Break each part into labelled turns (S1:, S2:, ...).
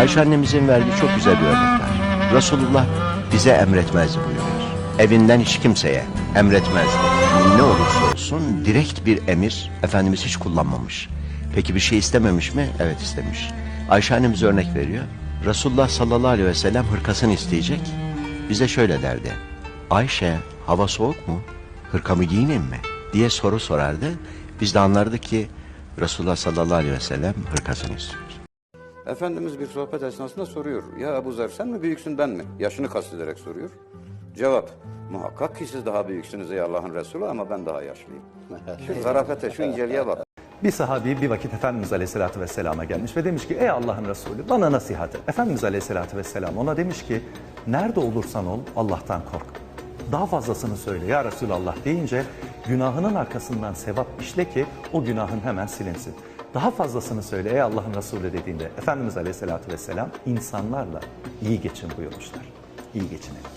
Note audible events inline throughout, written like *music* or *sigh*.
S1: Ayşe annemizin verdiği çok güzel bir örnek var. Resulullah bize emretmez buyuruyor. Evinden hiç kimseye emretmezdi. Ne olursa olsun direkt bir emir Efendimiz hiç kullanmamış. Peki bir şey istememiş mi? Evet istemiş. Ayşe annemiz örnek veriyor. Resulullah sallallahu aleyhi ve sellem hırkasını isteyecek. Bize şöyle derdi. Ayşe hava soğuk mu? Hırkamı giyineyim mi? diye soru sorardı. Biz de anlardık ki Resulullah sallallahu aleyhi ve sellem hırkasını istiyor.
S2: Efendimiz bir sohbet esnasında soruyor. Ya Ebu Zer sen mi büyüksün ben mi? Yaşını kastederek soruyor. Cevap. Muhakkak ki siz daha büyüksünüz ey Allah'ın Resulü ama ben daha yaşlıyım. *laughs* Şu zarafete, şu inceliğe bak.
S3: Bir sahabi bir vakit Efendimiz Aleyhisselatü Vesselam'a gelmiş ve demiş ki ey Allah'ın Resulü bana nasihat et. Efendimiz Aleyhisselatü Vesselam ona demiş ki nerede olursan ol Allah'tan kork. Daha fazlasını söyle ya Resulallah deyince günahının arkasından sevap işle ki o günahın hemen silinsin. Daha fazlasını söyle ey Allah'ın Resulü dediğinde Efendimiz Aleyhisselatü Vesselam insanlarla iyi geçin buyurmuşlar. İyi geçinelim.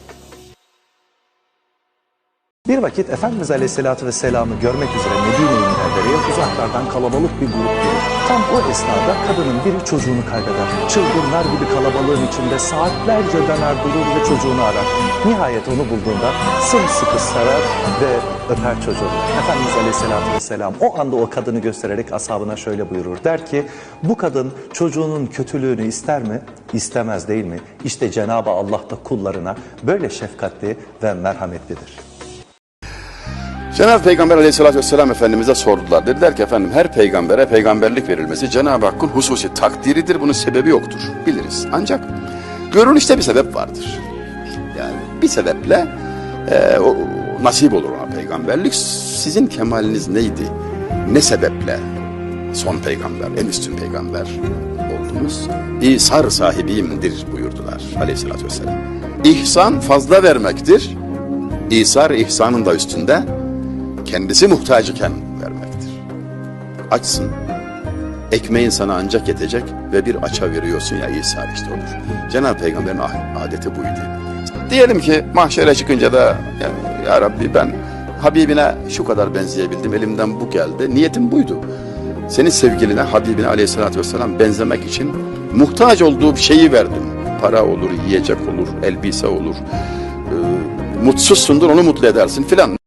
S3: Bir vakit Efendimiz Aleyhisselatü Vesselam'ı görmek üzere Medine-i Münevvere'ye uzaklardan kalabalık bir grup gelir. Tam o esnada kadının biri çocuğunu kaybeder. Çılgınlar gibi kalabalığın içinde saatlerce döner durur ve çocuğunu arar. Nihayet onu bulduğunda sımsıkı sarar ve öper çocuğunu. Efendimiz Aleyhisselatü Vesselam o anda o kadını göstererek ashabına şöyle buyurur. Der ki bu kadın çocuğunun kötülüğünü ister mi? İstemez değil mi? İşte Cenab-ı Allah da kullarına böyle şefkatli ve merhametlidir.
S4: Cenab-ı Peygamber aleyhissalatü vesselam Efendimiz'e sordular. Dediler ki efendim her peygambere peygamberlik verilmesi Cenab-ı Hakk'ın hususi takdiridir. Bunun sebebi yoktur. Biliriz. Ancak görünüşte bir sebep vardır. Yani bir sebeple e, o, nasip olur ona peygamberlik. Sizin kemaliniz neydi? Ne sebeple son peygamber, en üstün peygamber oldunuz? İsar sahibiyimdir buyurdular aleyhissalatü vesselam. İhsan fazla vermektir. İsar ihsanın da üstünde kendisi muhtaç iken vermektir. Açsın, ekmeğin sana ancak yetecek ve bir aça veriyorsun ya İsa işte olur. Cenab-ı Peygamber'in ah- adeti buydu. Diyelim ki mahşere çıkınca da ya, ya Rabbi ben Habibine şu kadar benzeyebildim, elimden bu geldi. Niyetim buydu. Senin sevgiline, Habibine aleyhissalatü vesselam benzemek için muhtaç olduğu şeyi verdim. Para olur, yiyecek olur, elbise olur. Ee, mutsuzsundur onu mutlu edersin filan.